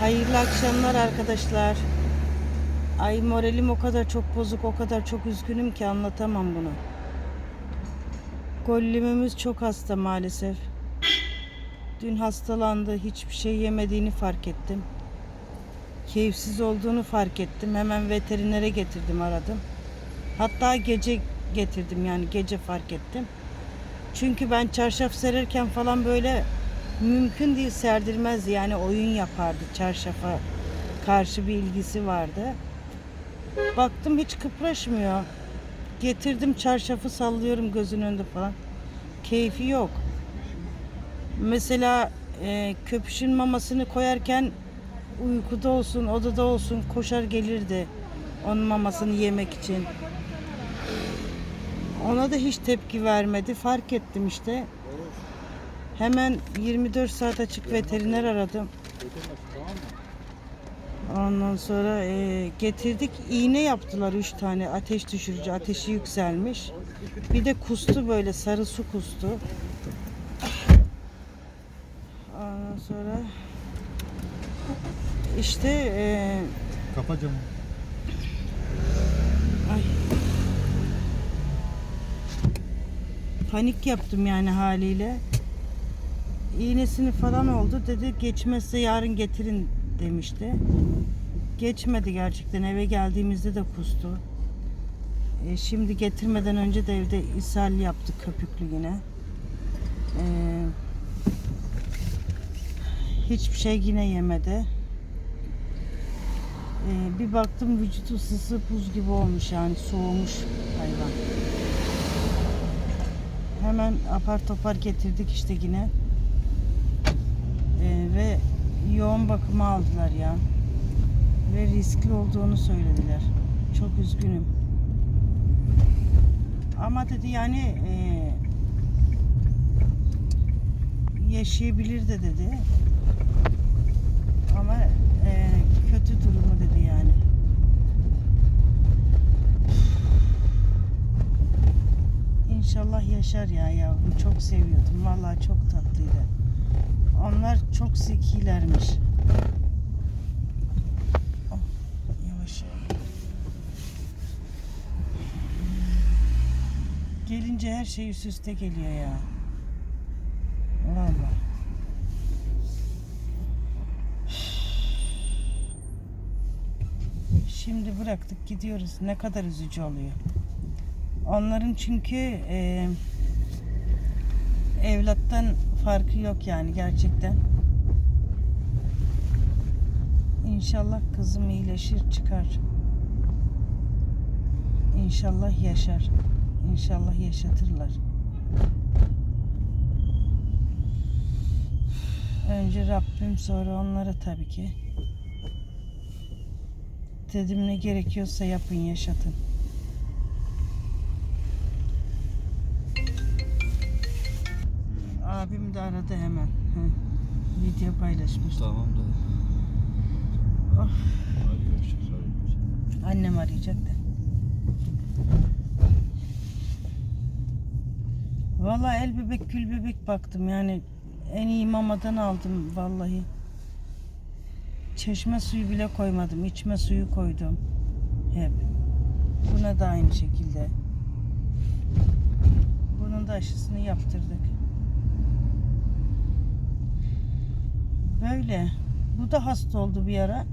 Hayırlı akşamlar arkadaşlar. Ay moralim o kadar çok bozuk, o kadar çok üzgünüm ki anlatamam bunu. Gollimimiz çok hasta maalesef. Dün hastalandı, hiçbir şey yemediğini fark ettim. Keyifsiz olduğunu fark ettim. Hemen veterinere getirdim, aradım. Hatta gece getirdim yani gece fark ettim. Çünkü ben çarşaf sererken falan böyle mümkün değil serdirmezdi. Yani oyun yapardı çarşafa karşı bir ilgisi vardı. Baktım hiç kıpraşmıyor. Getirdim çarşafı sallıyorum gözünün önünde falan. Keyfi yok. Mesela e, köpüşün mamasını koyarken uykuda olsun, odada olsun koşar gelirdi. Onun mamasını yemek için. Ona da hiç tepki vermedi. Fark ettim işte. Hemen 24 saat açık veteriner aradım. Ondan sonra e, getirdik. iğne yaptılar 3 tane ateş düşürücü. Ateşi yükselmiş. Bir de kustu böyle sarı su kustu. Ondan sonra işte e, Kapa camı. Ay. Panik yaptım yani haliyle. İğnesini falan oldu. Dedi geçmezse yarın getirin demişti. Geçmedi gerçekten. Eve geldiğimizde de kustu. E, şimdi getirmeden önce de evde ishal yaptık köpüklü yine. E, hiçbir şey yine yemedi. Ee, bir baktım vücut ısısı buz gibi olmuş yani soğumuş hayvan. Hemen apar topar getirdik işte yine. Ee, ve yoğun bakıma aldılar ya. Ve riskli olduğunu söylediler. Çok üzgünüm. Ama dedi yani e, yaşayabilir de dedi. Ama e, kötü durumu dedi yani. İnşallah yaşar ya yavrum. Çok seviyordum. Vallahi çok tatlıydı. Onlar çok zekilermiş. Oh, yavaş. Gelince her şey üst üste geliyor ya. Vallahi. Şimdi bıraktık gidiyoruz. Ne kadar üzücü oluyor. Onların çünkü e, evlattan farkı yok yani gerçekten. İnşallah kızım iyileşir çıkar. İnşallah yaşar. İnşallah yaşatırlar. Önce Rabbim sonra onlara tabii ki. Dedim ne gerekiyorsa yapın yaşatın. Abim de aradı hemen. Hı. Video paylaşmış. Tamam da. Hadi görüşürüz. Hadi. annem arayacak da. Vallahi el bebek gül bebek baktım yani en iyi mamadan aldım vallahi. Çeşme suyu bile koymadım. içme suyu koydum. Hep. Buna da aynı şekilde. Bunun da aşısını yaptırdık. Böyle. Bu da hasta oldu bir ara.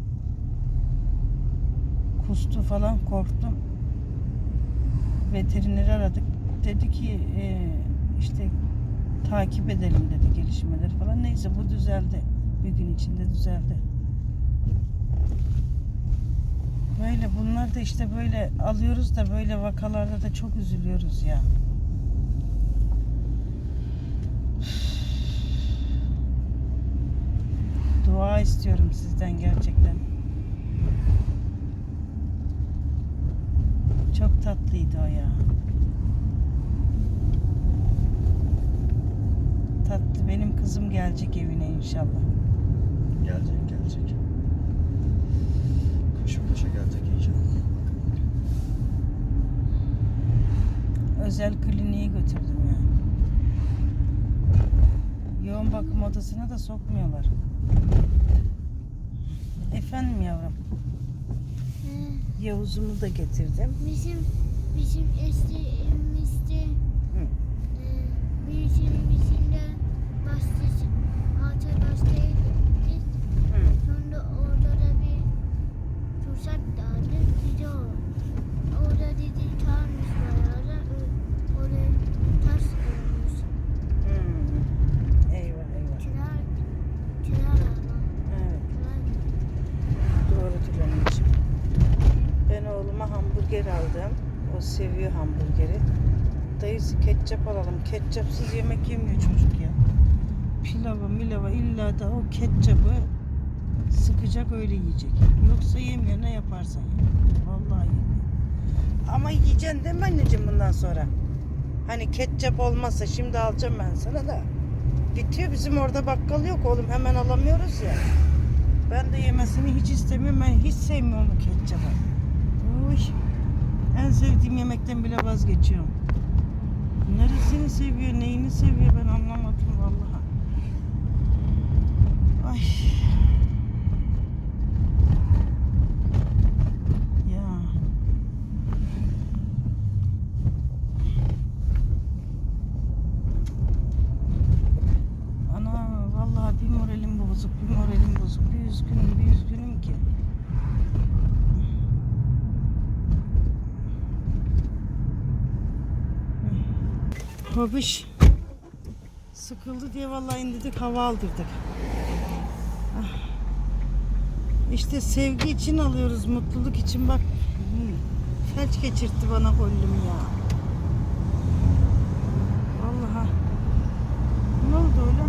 Kustu falan korktum. Veterineri aradık. Dedi ki e, işte takip edelim dedi gelişmeleri falan. Neyse bu düzeldi. Bir gün içinde düzeldi. Böyle bunlar da işte böyle alıyoruz da böyle vakalarda da çok üzülüyoruz ya. Dua istiyorum sizden gerçekten. Çok tatlıydı o ya. Tatlı benim kızım gelecek evine inşallah. Gelecek gelecek. Kışın kışa gelecek inşallah. Özel kliniğe götürdüm ya. Yoğun bakım odasına da sokmuyorlar. Efendim yavrum. Ee, Yavuz'umu da getirdim. bizim bizim eskiğimizde Hı. e, birisinden başlayacak. Altı başlayacak. Hı. Sonra orada da bir fırsat vardı. Dedi o. Orada dedi kalmış bayağı da ö- oraya taş koymuş. Hı. Eyvah eyvah. Çınar, çınar ama. Evet. Çınar. Doğrudur anneciğim. Oğluma hamburger aldım. O seviyor hamburgeri. Dayısı ketçap alalım. Ketçapsız yemek yemiyor çocuk ya. Pilava milava illa da o ketçapı sıkacak öyle yiyecek. Yoksa yemiyor ne yaparsan ya. Vallahi yemiyor. Ama yiyeceksin değil mi anneciğim bundan sonra? Hani ketçap olmazsa şimdi alacağım ben sana da. Bitiyor bizim orada bakkal yok oğlum hemen alamıyoruz ya. Ben de yemesini hiç istemiyorum. Ben hiç sevmiyorum ketçabı. Uy. En sevdiğim yemekten bile vazgeçiyorum. Neresini seviyor, neyini seviyor ben anlamadım vallahi. Ay. Ya. Ana vallahi bir moralim bozuk, bir moralim bozuk. Bir üzgünüm, bir üzgünüm ki. Babiş sıkıldı diye vallahi indirdik hava aldırdık. Ah. İşte sevgi için alıyoruz, mutluluk için bak. hmm, Felç geçirtti bana kollüm ya. Vallahi. Ne oldu öyle?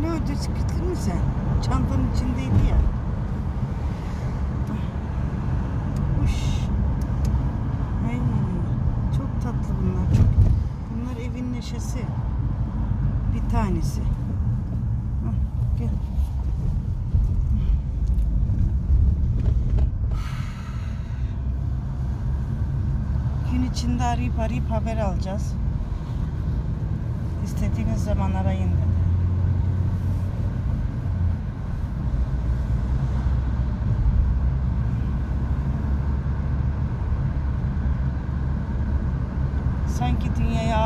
Ne ödü sıkıntın mı sen? Çantanın içindeydi ya. Ah. Uş. Ay, çok tatlı bunlar. Çok. Bunlar evin neşesi. Bir tanesi. Hah, gel. Gün içinde arayıp arayıp haber alacağız. İstediğiniz zaman arayın dedi.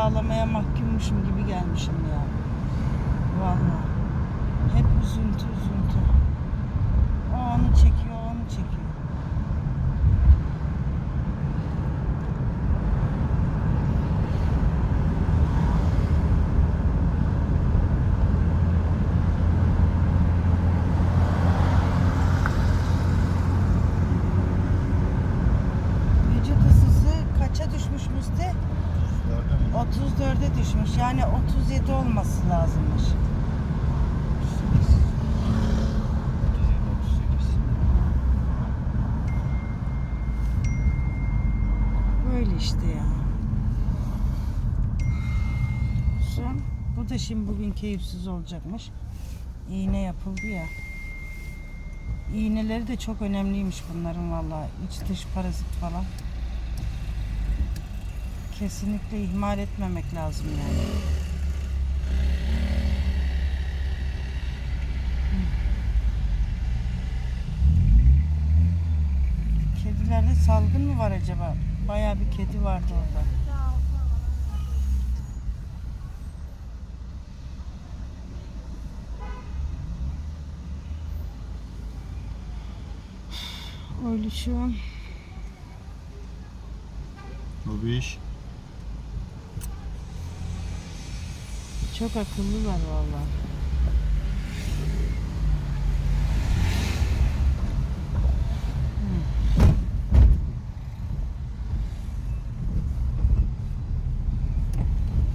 Ağlamaya mahkummuşum gibi gelmişim ya. Vallahi. Hep üzüntü üzüntü. O onu çekiyor, onu çekiyor. Vücut ısısı kaça düşmüş Müste? Nerede mi? 34'e düşmüş. Yani 37 olması lazımmış. 37, 38. Böyle işte ya. Son. Bu da şimdi bugün keyifsiz olacakmış. İğne yapıldı ya. İğneleri de çok önemliymiş bunların vallahi. İç dış parazit falan. Kesinlikle ihmal etmemek lazım yani. Kedilerde salgın mı var acaba? Bayağı bir kedi vardı orada. Öyle şu an. O bir Çok akıllılar vallahi. Hı.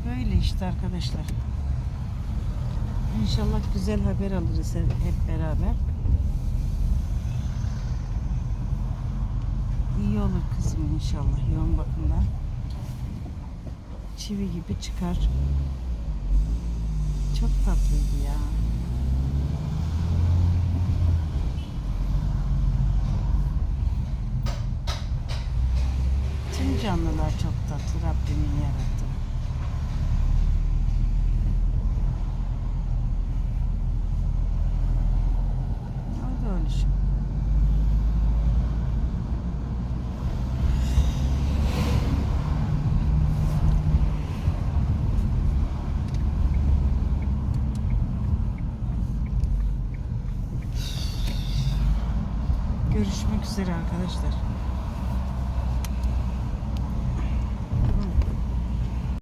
Böyle işte arkadaşlar. İnşallah güzel haber alırız hep beraber. İyi olur kızım inşallah yoğun bakımdan. Çivi gibi çıkar. Çok tatlıydı ya. Tüm canlılar çok tatlı Rabbimin yarattığı. O da öyle şu. görüşmek üzere arkadaşlar.